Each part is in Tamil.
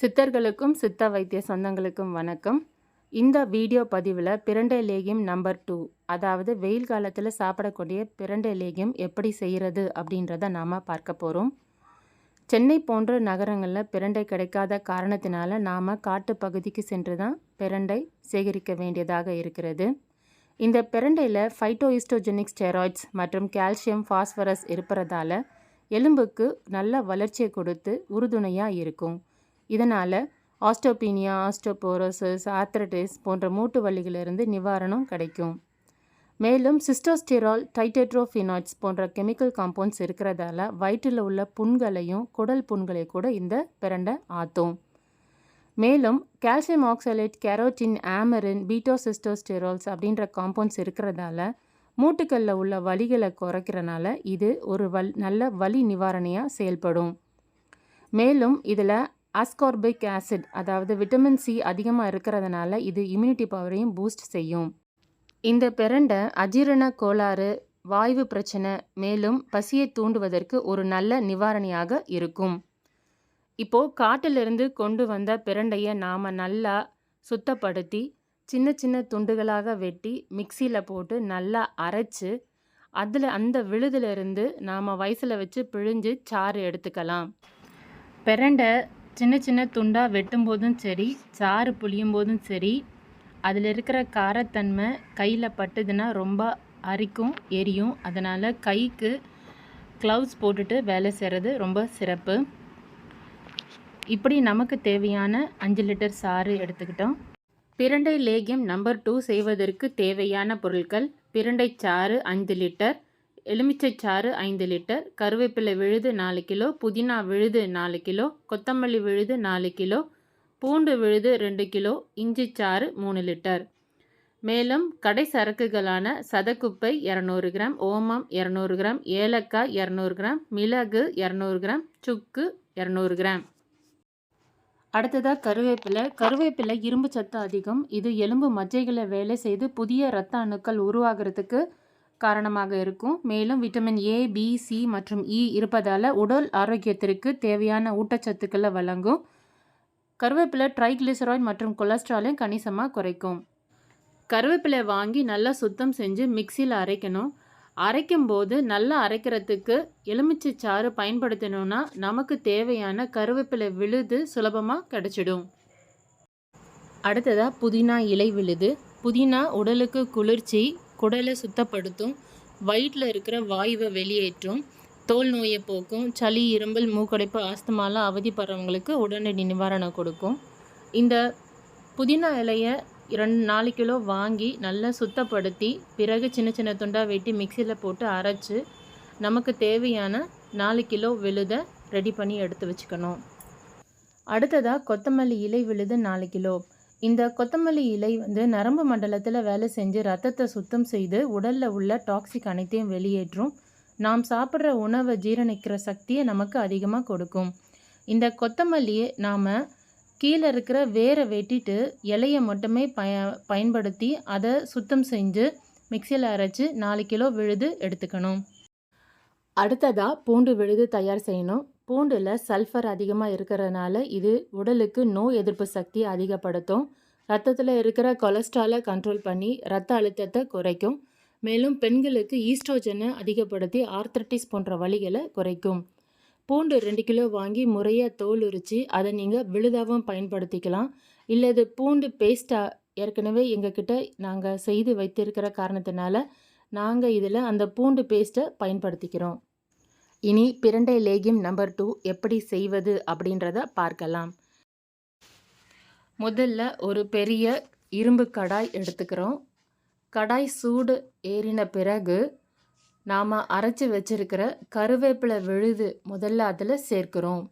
சித்தர்களுக்கும் சித்த வைத்திய சொந்தங்களுக்கும் வணக்கம். இந்த வீடியோ பதிவில் பிரண்டை லேகியம் நம்பர் டூ அதாவது வெயில் காலத்தில் சாப்பிடக்கூடிய பிரண்டை லேகியம் எப்படி செய்கிறது அப்படின்றத நாம் பார்க்க போகிறோம் சென்னை போன்ற நகரங்களில் பிரண்டை கிடைக்காத காரணத்தினால நாம் காட்டு பகுதிக்கு சென்று தான் பிரண்டை சேகரிக்க வேண்டியதாக இருக்கிறது. இந்த பிரண்டையில் ஃபைட்டோஇஸ்டோஜெனிக் ஸ்டெராய்ட்ஸ் மற்றும் கால்சியம் ஃபாஸ்பரஸ் இருப்பதால எலும்புக்கு நல்ல வளர்ச்சியை கொடுத்து உறுதுணையாக இருக்கும். இதனால் ஆஸ்டோபீனியா ஆஸ்டோபோரோசஸ் ஆர்த்ரட்டிஸ் போன்ற மூட்டு வலிகளிலிருந்து நிவாரணம் கிடைக்கும். மேலும் சிஸ்டோஸ்டிரால் டைட்டட்ரோஃபினாய்ட்ஸ் போன்ற கெமிக்கல் காம்பவுண்ட்ஸ் இருக்கிறதால வயிற்றில் உள்ள புண்களையும் குடல் புண்களை கூட இந்த பிரண்டை ஆற்றும் மேலும் calcium oxalate carotene amyrin beta sitosterols அப்படின்ற காம்பவுண்ட்ஸ் இருக்கிறதால மூட்டுக்களில் உள்ள வலிகளை குறைக்கிறனால இது ஒரு வல் நல்ல வலி நிவாரணியாக செயல்படும். மேலும் இதில் ஆஸ்கார்பிக் ஆசிட் அதாவது விட்டமின் சி அதிகமாக இருக்கிறதுனால இது இம்யூனிட்டி பவரையும் பூஸ்ட் செய்யும். இந்த பிரண்டை அஜீரண கோளாறு வாய்வு பிரச்சனை மேலும் பசியை தூண்டுவதற்கு ஒரு நல்ல நிவாரணியாக இருக்கும். இப்போது காட்டிலிருந்து கொண்டு வந்த பிரண்டையை நாம் நல்லா சுத்தப்படுத்தி சின்ன சின்ன துண்டுகளாக வெட்டி மிக்சியில் போட்டு நல்லா அரைச்சி அதில் அந்த விழுதுலேருந்து நாம் வயசில் வச்சு பிழிஞ்சு சாறு எடுத்துக்கலாம். பிரண்டை சின்ன சின்ன துண்டாக வெட்டும் போதும் சரி சாறு புளியும் போதும் சரி அதில் இருக்கிற காரத்தன்மை கையில் பட்டுதுன்னா ரொம்ப அரிக்கும் எரியும். அதனால் கைக்கு க்ளவுஸ் போட்டுட்டு வேலை செய்கிறது ரொம்ப சிறப்பு. இப்படி நமக்கு தேவையான அஞ்சு லிட்டர் சாறு எடுத்துக்கிட்டோம். பிரண்டை லேகியம் நம்பர் டூ செய்வதற்கு தேவையான பொருட்கள் பிரண்டை சாறு அஞ்சு லிட்டர் எலுமிச்சை சாறு ஐந்து லிட்டர் கருவேப்பிலை விழுது நாலு கிலோ புதினா விழுது நாலு கிலோ கொத்தமல்லி விழுது நாலு கிலோ பூண்டு விழுது ரெண்டு கிலோ இஞ்சி சாறு மூணு லிட்டர். மேலும் கடை சரக்குகளான சதக்குப்பை இரநூறு கிராம் ஓமம் இரநூறு கிராம் ஏலக்காய் இரநூறு கிராம் மிளகு இரநூறு கிராம் சுக்கு இரநூறு கிராம். அடுத்ததாக கருவேப்பிலை. கருவேப்பிலை இரும்பு சத்து அதிகம். இது எலும்பு மஜ்ஜைகளை வேலை செய்து புதிய இரத்த அணுக்கள் உருவாகிறதுக்கு காரணமாக இருக்கும். மேலும் விட்டமின் ஏ பி சி மற்றும் e இ இருப்பதால் உடல் ஆரோக்கியத்திற்கு தேவையான ஊட்டச்சத்துக்களை வழங்கும். கருவேப்பிலை ட்ரைக்ளிசராய்ட் மற்றும் கொலஸ்ட்ராலையும் கணிசமாக குறைக்கும். கருவேப்பிலை வாங்கி நல்லா சுத்தம் செஞ்சு மிக்சியில் அரைக்கணும். அரைக்கும் போது நல்லா அரைக்கிறதுக்கு எலுமிச்சை சாறு பயன்படுத்தணும்னா நமக்கு தேவையான கருவேப்பிலை விழுது சுலபமாக கிடச்சிடும். அடுத்ததாக புதினா இலை விழுது. புதினா உடலுக்கு குளிர்ச்சி குடலை சுத்தப்படுத்தும் வயிற்றில் இருக்கிற வாயுவை வெளியேற்றும் தோல் நோயை போக்கும் சளி இரும்பல் மூக்கடைப்பு ஆஸ்துமாலாம் அவதிப்படுறவங்களுக்கு உடனடி நிவாரணம் கொடுக்கும். இந்த புதினா இலையை ரெண்டு நாலு கிலோ வாங்கி நல்லா சுத்தப்படுத்தி பிறகு சின்ன சின்ன துண்டாக வெட்டி மிக்சியில் போட்டு அரைச்சி நமக்கு தேவையான நாலு கிலோ விழுதை ரெடி பண்ணி எடுத்து வச்சுக்கணும். அடுத்ததாக கொத்தமல்லி இலை விழுது நாலு கிலோ. இந்த கொத்தமல்லி இலை வந்து நரம்பு மண்டலத்தில் வேலை செஞ்சு ரத்தத்தை சுத்தம் செய்து உடலில் உள்ள டாக்ஸிக் அனைத்தையும் வெளியேற்றும். நாம் சாப்பிட்ற உணவை ஜீரணிக்கிற சக்தியை நமக்கு அதிகமாக கொடுக்கும். இந்த கொத்தமல்லியை நாம் கீழே இருக்கிற வேரை வெட்டிட்டு இலையை மட்டுமே பய பயன்படுத்தி அதை சுத்தம் செஞ்சு மிக்சியில் அரைச்சி நாலு கிலோ விழுது எடுத்துக்கணும். அடுத்ததாக பூண்டு விழுது தயார் செய்யணும். பூண்டில் சல்ஃபர் அதிகமாக இருக்கிறதுனால இது உடலுக்கு நோய் எதிர்ப்பு சக்தி அதிகப்படுத்தும். ரத்தத்தில் இருக்கிற கொலஸ்ட்ராலை கண்ட்ரோல் பண்ணி ரத்த அழுத்தத்தை குறைக்கும். மேலும் பெண்களுக்கு ஈஸ்ட்ரோஜனை அதிகப்படுத்தி ஆர்த்ரட்டிஸ் போன்ற வழிகளை குறைக்கும். பூண்டு ரெண்டு கிலோ வாங்கி முறையாக தோல் உரித்து அதை நீங்கள் விழுதாகவும் பயன்படுத்திக்கலாம். இல்லை இது பூண்டு பேஸ்ட்டாக ஏற்கனவே எங்ககிட்ட நாங்கள் செய்து வைத்திருக்கிற காரணத்தினால நாங்கள் இதில் அந்த பூண்டு பேஸ்ட்டை பயன்படுத்திக்கிறோம். இனி பிரண்டை லேகிம் நம்பர் டூ எப்படி செய்வது அப்படின்றத பார்க்கலாம். முதல்ல ஒரு பெரிய இரும்பு கடாய் எடுத்துக்கிறோம். கடாய் சூடு ஏறின பிறகு நாம் அரைச்சி வச்சிருக்கிற கருவேப்பிலை விழுது முதல்ல அதில் சேர்க்கிறோம்.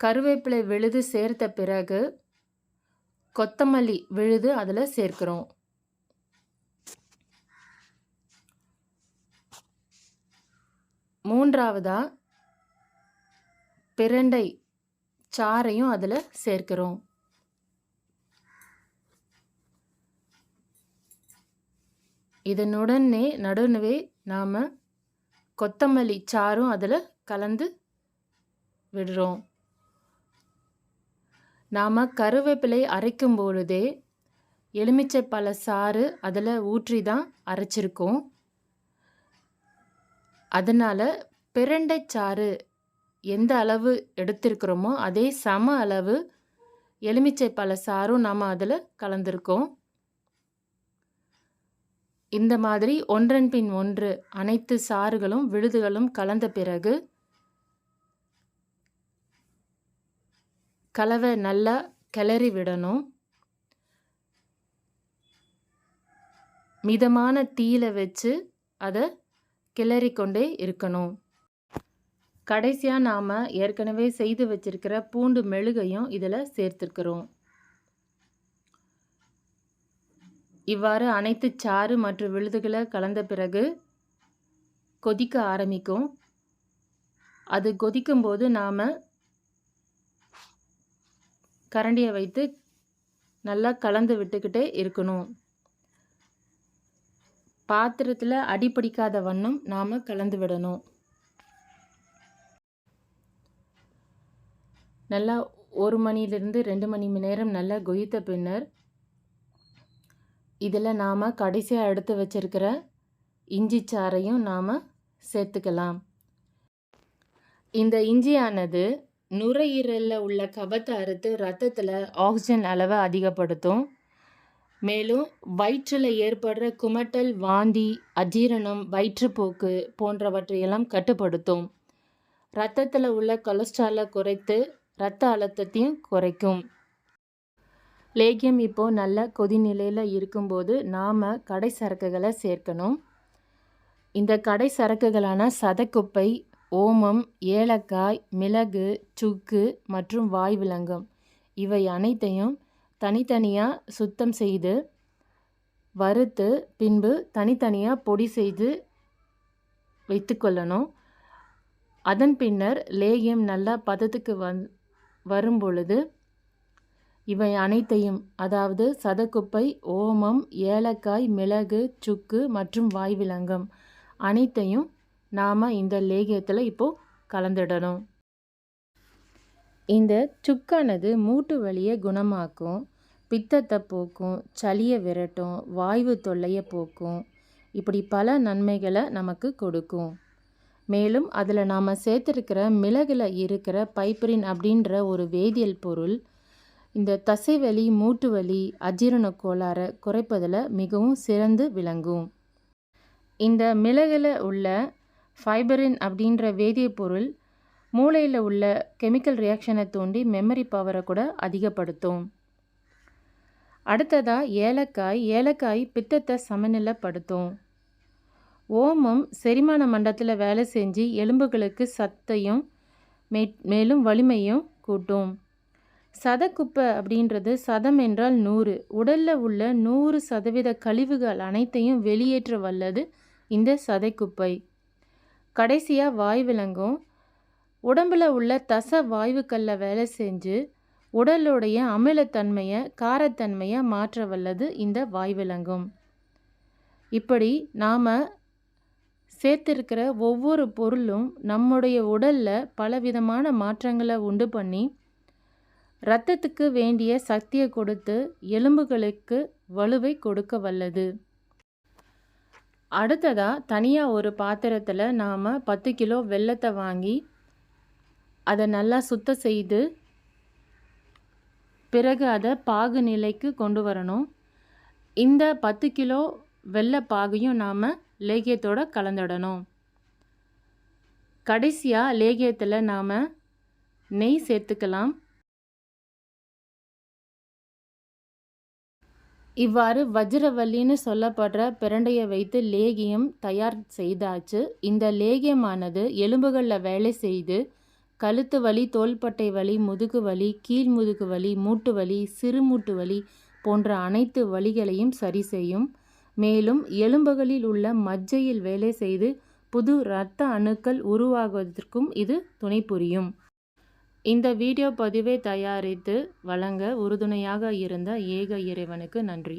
கருவேப்பிலை விழுது சேர்த்த பிறகு கொத்தமல்லி விழுது அதில் சேர்க்கிறோம். மூன்றாவதாக பிரண்டை சாறையும் அதில் சேர்க்கிறோம். இதனுடனே நடுவே நாம் கொத்தமல்லி சாறும் அதில் கலந்து விடுறோம். நாம் கருவேப்பிலை அரைக்கும் பொழுதே எலுமிச்சை பழ சாறு அதில் ஊற்றி தான் அரைச்சிருக்கோம். அதனால் பிரண்டை சாறு எந்த அளவு எடுத்திருக்கிறோமோ அதே சம அளவு எலுமிச்சை பழ சாறும் நாம் அதில் கலந்துருக்கோம். இந்த மாதிரி ஒன்றன் பின் ஒன்று அனைத்து சாறுகளும் விழுதுகளும் கலந்த பிறகு கலவை நல்லா கிளறி விடணும். மிதமான தீயில வச்சு அதை கிளறி கொண்டே இருக்கணும். கடைசியாக நாம் ஏற்கனவே செய்து வச்சிருக்கிற பூண்டு மெழுகையும் இதில் சேர்த்துருக்குறோம். இவ்வாறு அனைத்து சாறு மற்றும் விழுதுகளை கலந்த பிறகு கொதிக்க ஆரம்பிக்கும். அது கொதிக்கும்போது நாம் கரண்டியை வைத்து நல்லா கலந்து விட்டுக்கிட்டே இருக்கணும். பாத்திரத்தில் அடிப்பிடிக்காத வண்ணம் நாம் கலந்து விடணும். நல்லா ஒரு மணிலிருந்து ரெண்டு மணி நேரம் நல்லா கொதித்த பின்னர் இதில் நாம் கடைசியாக எடுத்து வச்சிருக்கிற இஞ்சி சாறையும் நாம் சேர்த்துக்கலாம். இந்த இஞ்சியானது நுரையீரலில் உள்ள கபத்தை அறுத்து ரத்தத்தில் ஆக்சிஜன் அளவை அதிகப்படுத்தும். மேலும் வயிற்றில் ஏற்படுற குமட்டல் வாந்தி அஜீரணம் வயிற்றுப்போக்கு போன்றவற்றையெல்லாம் கட்டுப்படுத்தும். ரத்தத்தில் உள்ள கொலஸ்ட்ராலை குறைத்து ரத்த அழுத்தத்தையும் குறைக்கும். லேகியம் இப்போது நல்ல கொதிநிலையில் இருக்கும்போது நாம் கடை சரக்குகளை சேர்க்கணும். இந்த கடை சரக்குகளான சதக்குப்பை ஓமம் ஏலக்காய் மிளகு சுக்கு மற்றும் வாய் விலங்கம். இவை அனைத்தையும் தனித்தனியாக சுத்தம் செய்து வறுத்து பின்பு தனித்தனியாக பொடி செய்து வைத்துக்கொள்ளணும் அதன் பின்னர் லேகியம் நல்லா பதத்துக்கு வந் வரும்பொழுது இவை அனைத்தையும் அதாவது சதக்குப்பை ஓமம் ஏலக்காய் மிளகு சுக்கு மற்றும் வாய்விலங்கம் அனைத்தையும் நாம் இந்த லேகியத்தில் இப்போது கலந்துடணும். இந்த சுக்கானது மூட்டு வலியை குணமாக்கும் பித்தத்தை போக்கும் சளியை விரட்டும் வாய்வு தொல்லையை போக்கும். இப்படி பல நன்மைகளை நமக்கு கொடுக்கும். மேலும் அதில் நாம் சேர்த்துருக்கிற மிளகில் இருக்கிற பைப்பரின் அப்படின்ற ஒரு வேதியியல் பொருள் இந்த தசைவலி மூட்டு வலி அஜீரண கோளாறை குறைப்பதில் மிகவும் சிறந்து விளங்கும். இந்த மிளகில் உள்ள ஃபைபரின் அப்படின்ற வேதியப்பொருள் மூளையில் உள்ள கெமிக்கல் ரியாக்ஷனை தூண்டி மெமரி பவரை கூட அதிகப்படுத்தும். அடுத்ததாக ஏலக்காய். ஏலக்காய் பித்தத்தை சமநிலைப்படுத்தும். ஓமம் செரிமான மண்டலத்தில் வேலை செஞ்சு எலும்புகளுக்கு சத்தையும் மே மேலும் வலிமையும் கூட்டும். சதக்குப்பை அப்படின்றது சதம் என்றால் நூறு. உடலில் உள்ள நூறு சதவீத கழிவுகள் அனைத்தையும் வெளியேற்ற வல்லது இந்த சதைக்குப்பை. கடைசியாக வாய் விளங்கும். உடம்பில் உள்ள தச வாயுக்களில் வேலை செஞ்சு உடலுடைய அமிலத்தன்மையை காரத்தன்மையை மாற்ற வல்லது இந்த வாய் விளங்கும். இப்படி நாம் சேர்த்திருக்கிற ஒவ்வொரு பொருளும் நம்முடைய உடலில் பலவிதமான மாற்றங்களை உண்டு பண்ணி இரத்தத்துக்கு வேண்டிய சக்தியை கொடுத்து எலும்புகளுக்கு வலுவை கொடுக்க வல்லது. அடுத்ததாக தனியாக ஒரு பாத்திரத்தில் நாம் பத்து கிலோ வெள்ளத்தை வாங்கி அதை நல்லா சுத்தம் செய்து பிறகு அதை பாகு நிலைக்கு கொண்டு வரணும். இந்த பத்து கிலோ வெள்ளை பாகையும் நாம் லேகியத்தோட கலந்துடணும். கடைசியாக லேகியத்தில் நாம் நெய் சேர்த்துக்கலாம். இவ்வாறு வஜ்ரவல்லின்னு சொல்லப்படுற பிரண்டையை வைத்து லேகியம் தயார் செய்தாச்சு. இந்த லேகியமானது எலும்புகளில் வேலை செய்து கழுத்து வலி தோள்பட்டை வலி முதுகு வலி கீழ் முதுகு வலி மூட்டு வலி சிறுமூட்டு வலி போன்ற அனைத்து வலிகளையும் சரி செய்யும். மேலும் எலும்புகளில் உள்ள மஜ்ஜையில் வேலை செய்து புது இரத்த அணுக்கள் உருவாகுவதற்கும் இது துணை புரியும். இந்த வீடியோ பதிவை தயாரித்து வழங்க உறுதுணையாக இருந்த ஏக இறைவனுக்கு நன்றி.